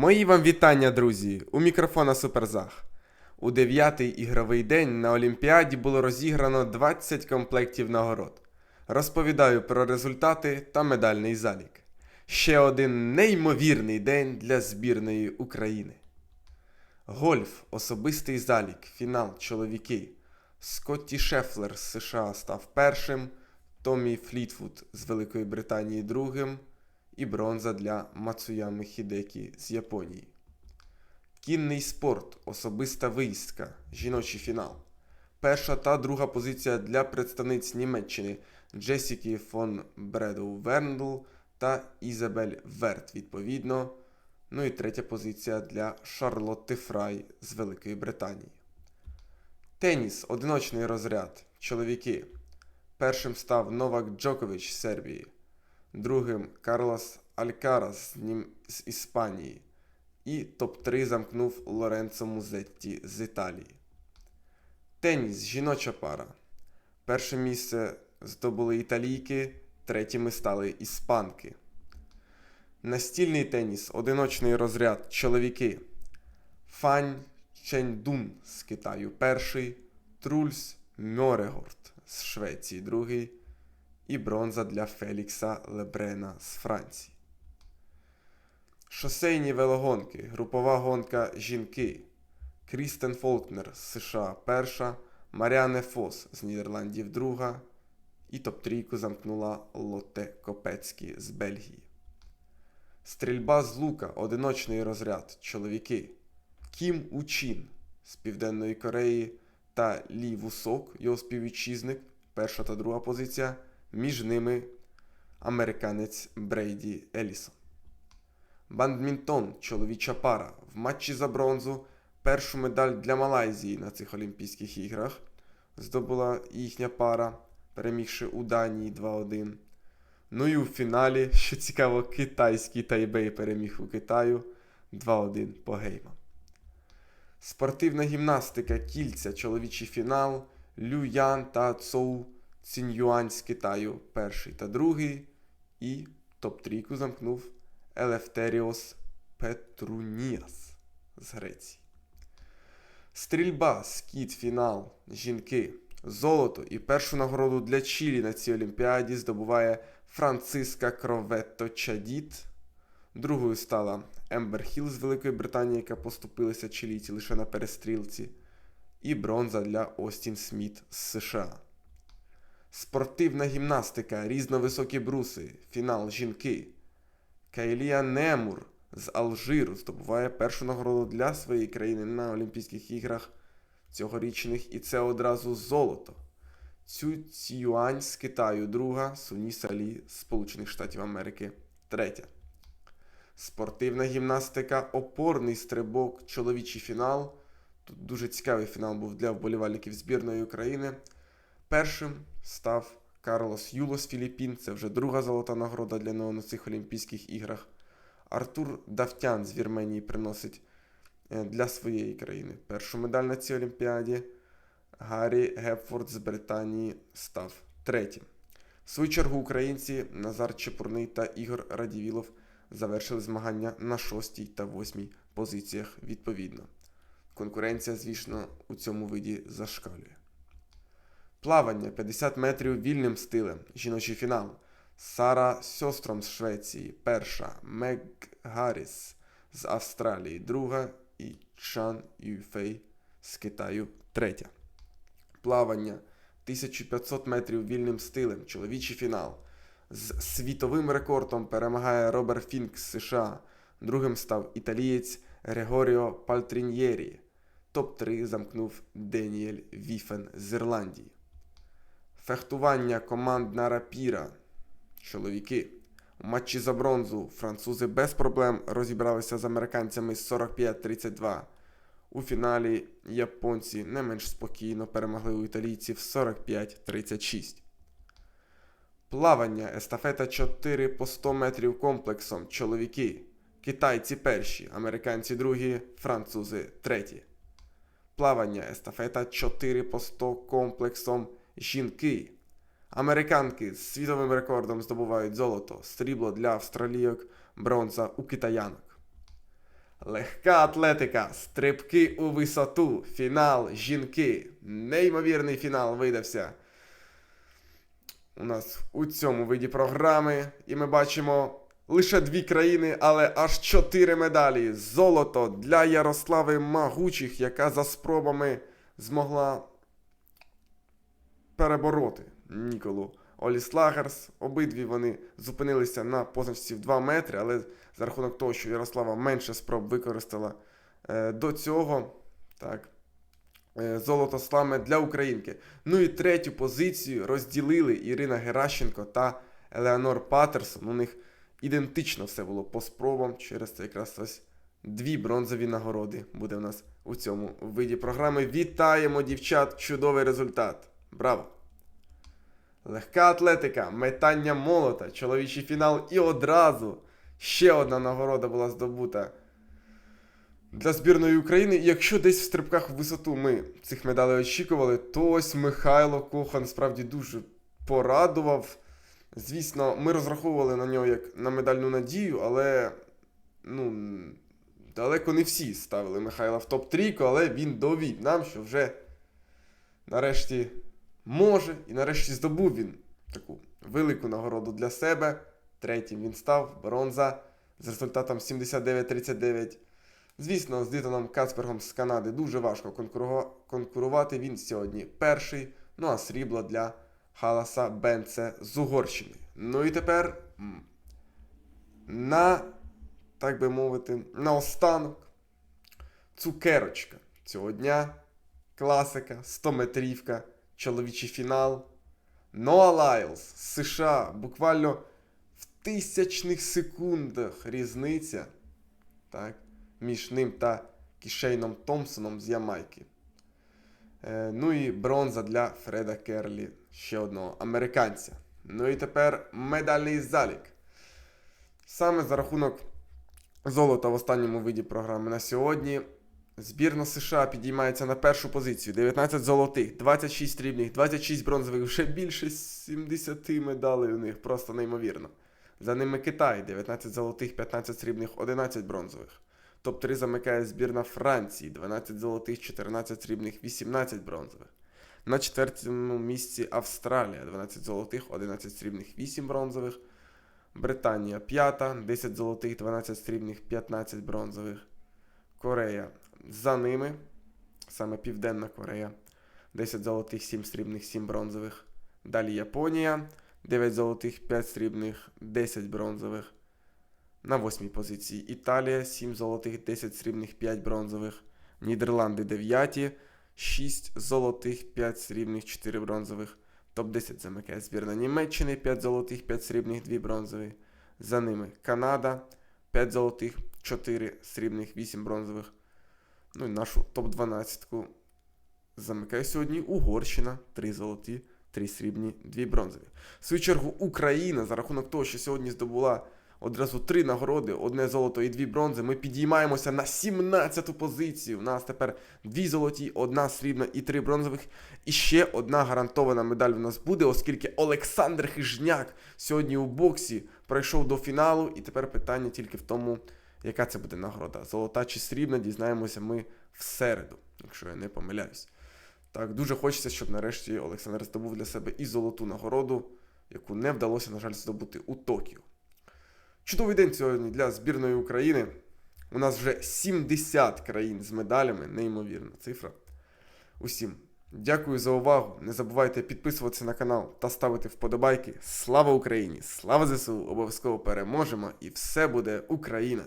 Мої вам вітання, друзі! У мікрофона Суперзах. У дев'ятий ігровий день на Олімпіаді було розіграно 20 комплектів нагород. Розповідаю про результати та медальний залік. Ще один неймовірний день для збірної України. Гольф, особистий залік, фінал чоловіки. Скотті Шефлер з США став першим, Томі Флітвуд з Великої Британії другим і бронза для Мацуями Хідекі з Японії. Кінний спорт, особиста виїздка, жіночий фінал. Перша та друга позиція для представниць Німеччини Джесіки фон Бредоу Верндл та Ізабель Верт, відповідно. Ну і третя позиція для Шарлотти Фрай з Великої Британії. Теніс, одиночний розряд. Чоловіки. Першим став Новак Джокович з Сербії, другим Карлос Алькарас з, Іспанії. І топ-3 замкнув Лоренцо Музетті з Італії. Теніс, жіноча пара. Перше місце здобули італійки, третіми стали іспанки. Настільний теніс, одиночний розряд, чоловіки. Фань Чендун з Китаю перший, Трульс Мьорегорд з Швеції другий і бронза для Фелікса Лебрена з Франції. Шосейні велогонки, групова гонка жінки. Крістен Фолкнер з США перша, Маріане Фос з Нідерландів друга. І топ-трійку замкнула Лоте Копецькі з Бельгії. Стрільба з лука, одиночний розряд, чоловіки. Кім Учин з Південної Кореї та Лі Вусок, його співвітчизник, перша та друга позиція. Між ними американець Брейді Елісон. Бандмінтон, чоловіча пара. В матчі за бронзу першу медаль для Малайзії на цих Олімпійських іграх здобула їхня пара, перемігши у Данії 2-1. Ну і у фіналі, що цікаво, китайський Тайбей переміг у Китаю 2-1 по геймам. Спортивна гімнастика кільця, чоловічий фінал. Лю Ян та Цоу Цінюань з Китаю перший та другий. І топ-трійку замкнув Елефтеріос Петруніас з Греції. Стрільба, скіт, фінал, жінки, золото і першу нагороду для Чилі на цій Олімпіаді здобуває Франциска Кроветто Чадіт. Другою стала Ембер Хіл з Великої Британії, яка поступилася чилійці лише на перестрілці. І бронза для Остін Сміт з США. Спортивна гімнастика, різновисокі бруси, фінал жінки. Кайлія Немур з Алжиру здобуває першу нагороду для своєї країни на Олімпійських іграх цьогорічних, і це одразу золото. Цю Цюань з Китаю, друга, Суні Салі з Сполучених Штатів Америки, третя. Спортивна гімнастика, опорний стрибок, чоловічий фінал. Тут дуже цікавий фінал був для вболівальників збірної України. Першим став Карлос Юло з Філіппін, це вже друга золота нагорода для нього на цих Олімпійських іграх. Артур Давтян з Вірменії приносить е, для своєї країни першу медаль на цій Олімпіаді. Гаррі Гепфорд з Британії став третім. В свою чергу українці Назар Чепурний та Ігор Радівілов завершили змагання на шостій та восьмій позиціях відповідно. Конкуренція, звісно, у цьому виді зашкалює. Плавання 50 метрів вільним стилем. Жіночий фінал. Сара Сьостром з Швеції, перша. Мег Гарріс з Австралії, друга. І Чан Юфей з Китаю, третя. Плавання 1500 метрів вільним стилем. Чоловічий фінал. З світовим рекордом перемагає Роберт Фінк з США. Другим став італієць Грегоріо Пальтріньєрі. Топ-3 замкнув Деніель Віфен з Ірландії. Фехтування командна рапіра. Чоловіки. У матчі за бронзу французи без проблем розібралися з американцями з 45-32. У фіналі японці не менш спокійно перемогли у італійців 45-36. Плавання естафета 4 по 100 метрів комплексом. Чоловіки. Китайці перші, американці другі, французи треті. Плавання естафета 4 по 100 комплексом. Жінки. Американки з світовим рекордом здобувають золото, срібло для австралійок, бронза у китаянок. Легка атлетика, стрибки у висоту, фінал, жінки. Неймовірний фінал видався. У нас у цьому виді програми, і ми бачимо лише дві країни, але аж чотири медалі. Золото для Ярослави Магучих, яка за спробами змогла перебороти Ніколу Оліслагерс. Обидві вони зупинилися на позначці в 2 метри, але за рахунок того, що Ярослава менше спроб використала е, до цього. Так. е, Золото сламе для українки. Ну і третю позицію розділили Ірина Геращенко та Елеонор Патерсон. У них ідентично все було по спробам. Через це якраз ось дві бронзові нагороди буде у нас у цьому виді програми. Вітаємо, дівчат! Чудовий результат! Браво! Легка атлетика, метання молота, чоловічий фінал і одразу ще одна нагорода була здобута для збірної України. І якщо десь в стрибках в висоту ми цих медалей очікували, то ось Михайло Кохан справді дуже порадував. Звісно, ми розраховували на нього як на медальну надію, але ну, далеко не всі ставили Михайла в топ-трійку, але він довів нам, що вже нарешті може і нарешті здобув він таку велику нагороду для себе. Третім він став бронза з результатом 79-39. Звісно, з Дитоном Кацпергом з Канади дуже важко конкурувати. Він сьогодні перший. Ну а срібло для Халаса Бенце з Угорщини. Ну і тепер на, так би мовити, на останок цукерочка цього дня. Класика, 100-метрівка, чоловічий фінал. Ноа Лайлз США. Буквально в тисячних секундах різниця так, між ним та Кішейном Томпсоном з Ямайки. Е, ну і бронза для Фреда Керлі, ще одного американця. Ну і тепер медальний залік. Саме за рахунок золота в останньому виді програми на сьогодні. Збірна США підіймається на першу позицію. 19 золотих, 26 срібних, 26 бронзових, вже більше 70 медалей у них, просто неймовірно. За ними Китай, 19 золотих, 15 срібних, 11 бронзових. Топ-3 замикає збірна Франції, 12 золотих, 14 срібних, 18 бронзових. На четвертому місці Австралія, 12 золотих, 11 срібних, 8 бронзових. Британія п'ята, 10 золотих, 12 срібних, 15 бронзових. Корея за ними, саме Південна Корея, 10 золотих, 7 срібних, 7 бронзових. Далі Японія, 9 золотих, 5 срібних, 10 бронзових. На восьмій позиції Італія, 7 золотих, 10 срібних, 5 бронзових. Нідерланди 9, 6 золотих, 5 срібних, 4 бронзових. Топ-10 замикає збірна Німеччини, 5 золотих, 5 срібних, 2 бронзові. За ними Канада, 5 золотих, 4 срібних, 8 бронзових. Ну і нашу топ-12 замикає сьогодні Угорщина, 3 золоті, 3 срібні, 2 бронзові. В свою чергу Україна за рахунок того, що сьогодні здобула одразу 3 нагороди, одне золото і 2 бронзи, ми підіймаємося на 17-ту позицію. У нас тепер 2 золоті, 1 срібна і 3 бронзових. І ще одна гарантована медаль в нас буде, оскільки Олександр Хижняк сьогодні у боксі пройшов до фіналу, і тепер питання тільки в тому, яка це буде нагорода. Золота чи срібна, дізнаємося ми в середу, якщо я не помиляюсь. Так, дуже хочеться, щоб нарешті Олександр здобув для себе і золоту нагороду, яку не вдалося, на жаль, здобути у Токіо. Чудовий день сьогодні для збірної України. У нас вже 70 країн з медалями, неймовірна цифра. Усім дякую за увагу. Не забувайте підписуватися на канал та ставити вподобайки. Слава Україні! Слава ЗСУ! Обов'язково переможемо і все буде Україна!